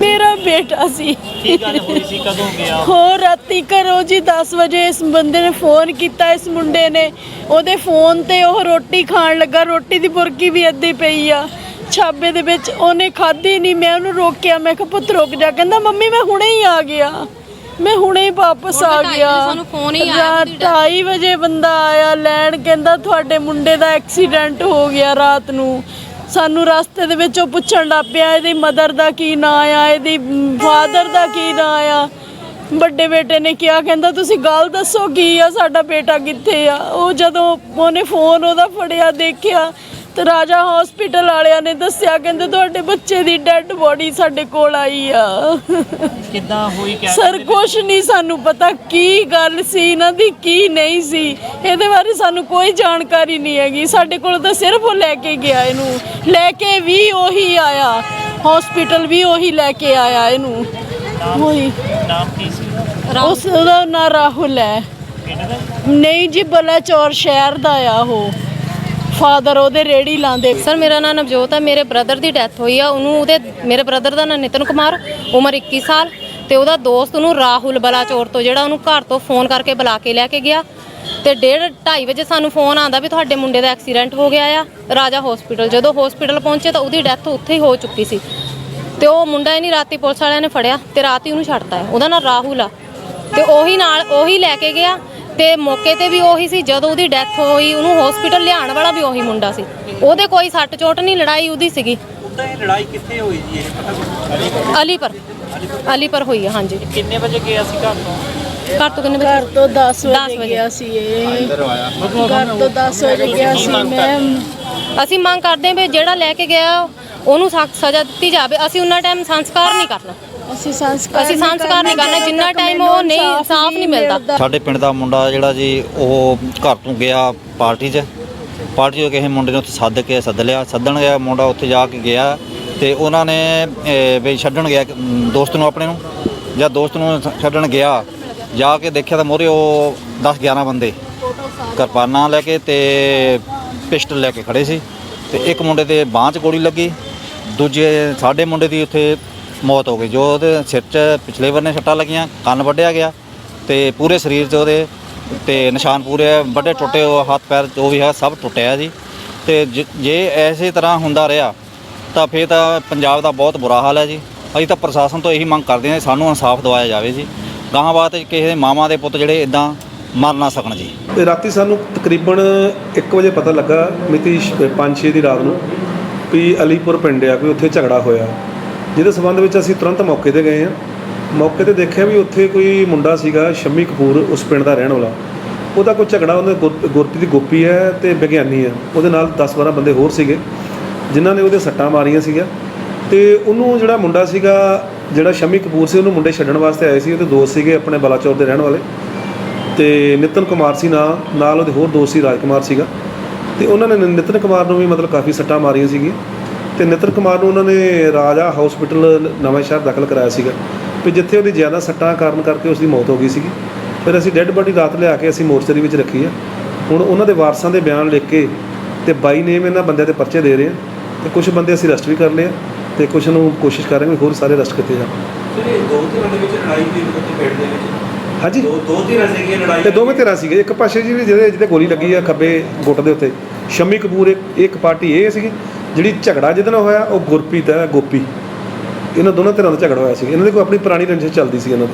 ਮੇਰਾ ਬੇਟਾ ਸੀ। ਕੀ ਗੱਲ ਹੋਈ ਸੀ? ਕਦੋਂ ਗਿਆ? ਹੋ ਰਾਤੀ ਘਰੋਂ ਜੀ 10 ਵਜੇ ਇਸ ਬੰਦੇ ਨੇ ਫੋਨ ਕੀਤਾ ਇਸ ਮੁੰਡੇ ਨੇ। ਉਹਦੇ ਫੋਨ ਤੇ ਉਹ ਰੋਟੀ ਖਾਣ ਲੱਗਾ। ਰੋਟੀ ਦੀ ਬੁਰਕੀ ਵੀ ਅੱਧੀ ਪਈ ਆ। ਛਾਬੇ ਦੇ ਵਿੱਚ ਉਹਨੇ ਖਾਧੀ ਨਹੀਂ ਮੈਂ ਉਹਨੂੰ ਰੋਕਿਆ। ਮੈਂ ਕਿਹਾ ਪੁੱਤ ਰੁਕ ਜਾ। ਕਹਿੰਦਾ ਮੰਮੀ ਮੈਂ ਹੁਣੇ ਹੀ ਆ ਗਿਆ। ਮੈਂ ਹੁਣੇ ਵਾਪਸ ਆ ਗਿਆ। ਸਾਨੂੰ phone ਹੀ ਆਇਆ ਰਾਤ ਉਹਦੀ ਢਾਈ ਵਜੇ ਬੰਦਾ ਆਇਆ ਲੈਣ ਕਹਿੰਦਾ ਤੁਹਾਡੇ ਮੁੰਡੇ ਦਾ ਐਕਸੀਡੈਂਟ ਹੋ ਗਿਆ ਰਾਤ ਨੂੰ। ਸਾਨੂੰ ਰਸਤੇ ਦੇ ਵਿੱਚ ਉਹ ਪੁੱਛਣ ਲੱਗ ਪਿਆ ਇਹਦੀ ਮਦਰ ਦਾ ਕੀ ਨਾਂ ਆ ਇਹਦੀ ਫਾਦਰ ਦਾ ਕੀ ਨਾਂ ਆ। ਵੱਡੇ ਬੇਟੇ ਨੇ ਕਿਹਾ ਕਹਿੰਦਾ ਤੁਸੀਂ ਗੱਲ ਦੱਸੋ ਕੀ ਆ ਸਾਡਾ ਬੇਟਾ ਕਿੱਥੇ ਆ? ਉਹ ਜਦੋਂ ਉਹਨੇ ਫੋਨ ਉਹਦਾ ਫੜਿਆ ਦੇਖਿਆ ਤੇ ਰਾਜਾ ਹਸਪੀਟਲ ਵਾਲਿਆਂ ਨੇ ਦੱਸਿਆ ਕਹਿੰਦੇ ਤੁਹਾਡੇ ਬੱਚੇ ਦੀ ਡੈੱਡ ਬੋਡੀ ਸਾਡੇ ਕੋਲ ਆਈ ਆ। ਕਿੱਦਾਂ ਹੋਈ ਕਿਆ ਸਰ ਕੁਛ ਨਹੀਂ ਸਾਨੂੰ ਪਤਾ ਕੀ ਗੱਲ ਸੀ ਇਹਨਾਂ ਦੀ ਕੀ ਨਹੀਂ ਸੀ। ਇਹਦੇ ਬਾਰੇ ਸਾਨੂੰ ਕੋਈ ਜਾਣਕਾਰੀ ਨਹੀਂ ਹੈਗੀ। ਸਾਡੇ ਕੋਲ ਤਾਂ ਸਿਰਫ ਉਹ ਲੈ ਕੇ ਗਿਆ ਇਹਨੂੰ। ਲੈ ਕੇ ਵੀ ਉਹੀ ਆਇਆ। ਹਸਪੀਟਲ ਵੀ ਉਹੀ ਲੈ ਕੇ ਆਇਆ ਇਹਨੂੰ। ਉਹੀ। ਨਾਮ ਕੀ ਸੀ? ਉਸ ਦਾ ਨਾਂ ਰਾਹੁਲ ਹੈ। ਪਿੰਡ ਦਾ? ਨਹੀਂ ਜੀ ਬਲਾਚੌਰ ਸ਼ਹਿਰ ਦਾ ਆ ਉਹ। ਫਾਦਰ ਉਹਦੇ ਰੇੜੀ ਲਾਉਂਦੇ ਸਰ, ਮੇਰਾ ਨਾਮ ਨਵਜੋਤ ਹੈ ਮੇਰੇ ਬ੍ਰਦਰ ਦੀ ਡੈਥ ਹੋਈ ਆ। ਉਹਨੂੰ ਉਹਦੇ, ਮੇਰੇ ਬ੍ਰਦਰ ਦਾ ਨਾਮ ਨਿਤਨ ਕੁਮਾਰ, ਉਮਰ 21 ਸਾਲ। ਤੇ ਉਹਦਾ ਦੋਸਤ ਉਹਨੂੰ ਰਾਹੁਲ ਬਲਾਚੌਰ ਤੋਂ, ਜਿਹੜਾ ਉਹਨੂੰ ਘਰ ਤੋਂ ਫੋਨ ਕਰਕੇ ਬੁਲਾ ਕੇ ਲੈ ਕੇ ਗਿਆ। ਤੇ 1:30 2:30 ਵਜੇ ਸਾਨੂੰ ਫੋਨ ਆਂਦਾ ਵੀ ਤੁਹਾਡੇ ਮੁੰਡੇ ਦਾ ਐਕਸੀਡੈਂਟ ਹੋ ਗਿਆ ਆ, ਰਾਜਾ ਹਸਪੀਟਲ ਜਦੋਂ ਹਸਪੀਟਲ ਪਹੁੰਚੇ ਤਾਂ ਉਹਦੀ ਡੈਥ ਉੱਥੇ ਹੀ ਹੋ ਚੁੱਕੀ ਸੀ। ਤੇ ਉਹ ਮੁੰਡਾ ਹੀ ਨਹੀਂ, ਰਾਤੀ ਪੁਲਿਸ ਵਾਲਿਆਂ ਨੇ ਫੜਿਆ ਤੇ ਰਾਤੀ ਉਹਨੂੰ ਛੱਡਤਾ ਉਹਦਾ ਨਾਮ ਰਾਹੁਲ ਆ। ਤੇ ਉਹੀ ਨਾਲ, ਉਹੀ ਲੈ ਕੇ ਗਿਆ। ਤੇ ਮੌਕੇ ਤੇ ਵੀ ਉਹੀ ਸੀ ਜਦੋਂ ਉਹਦੀ ਡੈਥ ਹੋਈ ਉਹਨੂੰ ਹਸਪੀਟਲ ਲਿਆਉਣ ਵਾਲਾ ਵੀ ਉਹੀ ਮੁੰਡਾ ਸੀ। ਉਹਦੇ ਕੋਈ ਸੱਟ ਚੋਟ ਨਹੀਂ ਲੜਾਈ ਉਹਦੀ ਸੀਗੀ। ਉਦਾਂ ਇਹ ਲੜਾਈ ਕਿੱਥੇ ਹੋਈ ਜੀ ਇਹ ਪਤਾ ਕੁਛ? ਅਲੀਪੁਰ। ਅਲੀਪੁਰ ਹੋਈ ਆ ਹਾਂਜੀ। ਕਿੰਨੇ ਵਜੇ ਗਿਆ ਸੀ ਘਰ ਤੋਂ? ਘਰ ਤੋਂ ਕਿੰਨੇ ਘਰ ਵਜੇ ਤੋਂ 10 ਦਸ ਵਜੇ ਵਜੇ। ਗਿਆ ਸੀ ਇਹ। ਘਰ ਤੋਂ 10 ਵਜੇ ਗਿਆ ਸੀ ਮੈਂ ਅਸੀਂ ਮੰਗ ਕਰਦੇ ਹਾਂ ਵੀ ਜਿਹੜਾ ਲੈ ਕੇ ਗਿਆ ਉਹਨੂੰ ਸਖਤ ਸਜ਼ਾ ਦਿੱਤੀ ਜਾਵੇ। ਅਸੀਂ ਉਹਨਾਂ ਟਾਈਮ ਸੰਸਕਾਰ ਨਹੀਂ ਕਰਨਾ। ਅਸੀਂ ਸੰਸਕਾਰ ਅਸੀਂ ਸੰਸਕਾਰ ਨਹੀਂ ਕਰਨਾ, ਜਿੰਨਾ time ਉਹ ਨਹੀਂ ਇਨਸਾਫ਼ ਨਹੀਂ ਮਿਲਦਾ। ਸਾਡੇ ਪਿੰਡ ਦਾ ਮੁੰਡਾ ਜਿਹੜਾ ਜੀ ਉਹ ਘਰ ਤੋਂ ਗਿਆ ਪਾਰਟੀ 'ਚ। ਪਾਰਟੀ 'ਚ ਕਿਸੇ ਮੁੰਡੇ ਨੂੰ ਉੱਥੇ ਸੱਦ ਕੇ ਸੱਦ ਲਿਆ ਸੱਦਣ ਗਿਆ ਮੁੰਡਾ ਉੱਥੇ ਜਾ ਕੇ ਗਿਆ ਤੇ ਉਹਨਾਂ ਨੇ ਵੀ ਛੱਡਣ ਗਿਆ ਦੋਸਤ ਨੂੰ ਆਪਣੇ ਨੂੰ ਜਾਂ ਦੋਸਤ ਨੂੰ ਛੱਡਣ ਗਿਆ। ਜਾ ਕੇ ਦੇਖਿਆ ਤਾਂ ਮੋਰੇ ਉਹ 10 11 ਬੰਦੇ ਕਿਰਪਾਨਾਂ ਲੈ ਕੇ ਤੇ ਪਿਸਟਲ ਲੈ ਕੇ ਖੜੇ ਸੀ ਤੇ ਇੱਕ ਮੁੰਡੇ ਦੇ ਬਾਂਹ 'ਚ ਗੋਲੀ ਲੱਗੀ ਦੂਜੇ ਸਾਡੇ ਮੁੰਡੇ ਦੀ ਉੱਥੇ ਮੌਤ ਹੋ ਗਈ। ਜੋ ਉਹਦੇ ਸਿਰ 'ਚ ਪਿਛਲੇ ਬੰਨੇ ਸੱਟਾਂ ਲੱਗੀਆਂ ਕੰਨ ਵੱਢਿਆ ਗਿਆ ਤੇ ਪੂਰੇ ਸਰੀਰ 'ਚ ਉਹਦੇ ਤੇ ਨਿਸ਼ਾਨ ਪੂਰੇ ਆ, ਵੱਡੇ ਟੁੱਟੇ ਉਹ ਹੱਥ ਪੈਰ ਜੋ ਵੀ ਹੈ ਸਭ ਟੁੱਟਿਆ ਜੀ। ਤੇ ਜ- ਜੇ ਐਸੇ ਤਰ੍ਹਾਂ ਹੁੰਦਾ ਰਿਹਾ ਤਾਂ ਫਿਰ ਤਾਂ ਪੰਜਾਬ ਦਾ ਬਹੁਤ ਬੁਰਾ ਹਾਲ ਹੈ ਜੀ। ਅਸੀਂ ਤਾਂ ਪ੍ਰਸ਼ਾਸਨ ਤੋਂ ਇਹੀ ਮੰਗ ਕਰਦੇ ਹਾਂ ਸਾਨੂੰ ਇਨਸਾਫ ਦਿਵਾਇਆ ਜਾਵੇ ਜੀ। ਗਾਹਾਂ ਬਾਤ ਕਿਸੇ ਦੇ ਮਾਮਾ ਦੇ ਪੁੱਤ ਜਿਹੜੇ ਇਦਾਂ ਮਰ ਨਾ ਸਕਣ ਜੀ। ਤੇ ਰਾਤੀ ਸਾਨੂੰ ਤਕਰੀਬਨ 1 ਵਜੇ ਪਤਾ ਲੱਗਾ ਮਿਤੀ 5-6 ਦੀ ਰਾਤ ਨੂੰ ਵੀ ਅਲੀਪੁਰ ਪਿੰਡ ਆ ਕੋਈ ਉੱਥੇ ਝਗੜਾ ਹੋਇਆ। ਜਿਹਦੇ ਸਬੰਧ ਵਿੱਚ ਅਸੀਂ ਤੁਰੰਤ ਮੌਕੇ ਤੇ ਗਏ ਹਾਂ। ਮੌਕੇ ਤੇ ਦੇਖਿਆ ਵੀ ਉੱਥੇ ਕੋਈ ਮੁੰਡਾ ਸੀਗਾ, ਸ਼ਮੀ ਕਪੂਰ, ਉਸ ਪਿੰਡ ਦਾ ਰਹਿਣ ਵਾਲਾ। ਉਹਦਾ ਕੋਈ ਝਗੜਾ ਉਹਦੇ ਗੁਰ- ਗੁਰਪ੍ਰੀਤ ਦੀ ਗੋਪੀ ਹੈ ਤੇ ਵਿਗਿਆਨੀ ਹੈ। ਉਹਦੇ ਨਾਲ 10-12 ਬੰਦੇ ਹੋਰ ਸੀਗੇ, ਜਿਨ੍ਹਾਂ ਨੇ ਉਹਦੇ ਸੱਟਾਂ ਮਾਰੀਆਂ ਸੀਗਾ ਤੇ ਉਹਨੂੰ ਜਿਹੜਾ ਮੁੰਡਾ ਸੀਗਾ, ਜਿਹੜਾ ਸ਼ਮੀ ਕਪੂਰ ਸੀ, ਉਹਨੂੰ ਮੁੰਡੇ ਛੱਡਣ ਵਾਸਤੇ ਆਏ ਸੀ। ਉਹਦੇ ਦੋਸਤ ਸੀਗੇ, ਆਪਣੇ ਬਲਾਚੌਰ ਦੇ ਰਹਿਣ ਵਾਲੇ। ਤੇ ਨਿਤਨ ਕੁਮਾਰ ਸੀ ਨਾਂ, ਨਾਲ ਉਹਦੇ ਹੋਰ ਦੋਸਤ ਸੀ ਰਾਜ ਕੁਮਾਰ ਸੀਗਾ। ਤੇ ਉਹਨਾਂ ਨੇ ਨਿਤਨ ਕੁਮਾਰ ਨੂੰ ਵੀ ਮਤਲਬ ਕਾਫੀ ਸੱਟਾਂ ਮਾਰੀਆਂ ਸੀਗੀਆਂ। ਤੇ ਨਿਤਨ ਕੁਮਾਰ ਨੂੰ ਉਹਨਾਂ ਨੇ ਰਾਜਾ ਹਸਪੀਟਲ ਨਵਾਂ ਸ਼ਹਿਰ ਦਾਖਲ ਕਰਾਇਆ ਸੀਗਾ। ਵੀ ਜਿੱਥੇ ਉਹਦੀ ਜ਼ਿਆਦਾ ਸੱਟਾਂ ਕਾਰਨ ਕਰਕੇ ਉਸ ਦੀ ਮੌਤ ਹੋ ਗਈ ਸੀਗੀ। ਫਿਰ ਅਸੀਂ ਡੈੱਡ ਬੋਡੀ ਰਾਤ ਲਿਆ ਕੇ ਅਸੀਂ ਮੋਰਚਰੀ ਵਿੱਚ ਰੱਖੀ ਆ। ਹੁਣ ਉਹਨਾਂ ਦੇ ਵਾਰਸਾਂ ਦੇ ਬਿਆਨ ਲਿਖ ਕੇ ਤੇ ਬਾਈ ਨੇਮ ਇਹਨਾਂ ਬੰਦਿਆਂ ਦੇ ਪਰਚੇ ਦੇ ਰਹੇ ਆ ਤੇ ਕੁਝ ਬੰਦੇ ਅਸੀਂ ਅਰੈਸਟ ਵੀ ਕਰ ਲਏ ਆ ਤੇ ਕੁਝ ਨੂੰ ਕੋਸ਼ਿਸ਼ ਕਰ ਰਹੇ ਹਾਂ ਵੀ ਹੋਰ ਸਾਰੇ ਅਰੈਸਟ ਕੀਤੇ ਜਾਣ। ਜਿਹੜੇ ਦੋ ਧਿਰਾਂ ਦੇ ਵਿੱਚ ਲੜਾਈ ਹੋਈ ਉੱਥੇ ਪਿੰਡ ਦੇ ਵਿੱਚ ਹਾਂਜੀ। ਦੋ ਦੋ ਧਿਰਾਂ ਸੀਗੀਆਂ ਲੜਾਈ ਤੇ ਦੋਵੇਂ ਧਿਰਾਂ ਸੀਗੇ। ਇੱਕ ਪਾਸੇ ਜੀ ਜਿਹਦੇ ਜਿਹਦੇ ਗੋਲੀ ਲੱਗੀ ਆ ਖੱਬੇ ਗੁੱਟ ਦੇ ਉੱਤੇ। ਸ਼ਮੀ ਕਪੂਰ ਇੱਕ ਇੱਕ ਪਾਰਟੀ ਇਹ ਸੀਗੀ। ਜਿਹੜੀ ਝਗੜਾ ਜਿਹਦੇ ਨਾਲ ਹੋਇਆ, ਉਹ ਗੁਰਪ੍ਰੀਤ ਹੈ, ਗੋਪੀ। ਇਹਨਾਂ ਦੋਨਾਂ ਧਿਰਾਂ ਦਾ ਝਗੜਾ ਹੋਇਆ ਸੀ। ਇਹਨਾਂ ਦੀ ਕੋਈ ਆਪਣੀ ਪੁਰਾਣੀ ਰੰਜਿਸ਼ ਚੱਲਦੀ ਸੀ ਇਹਨਾਂ ਦੀ।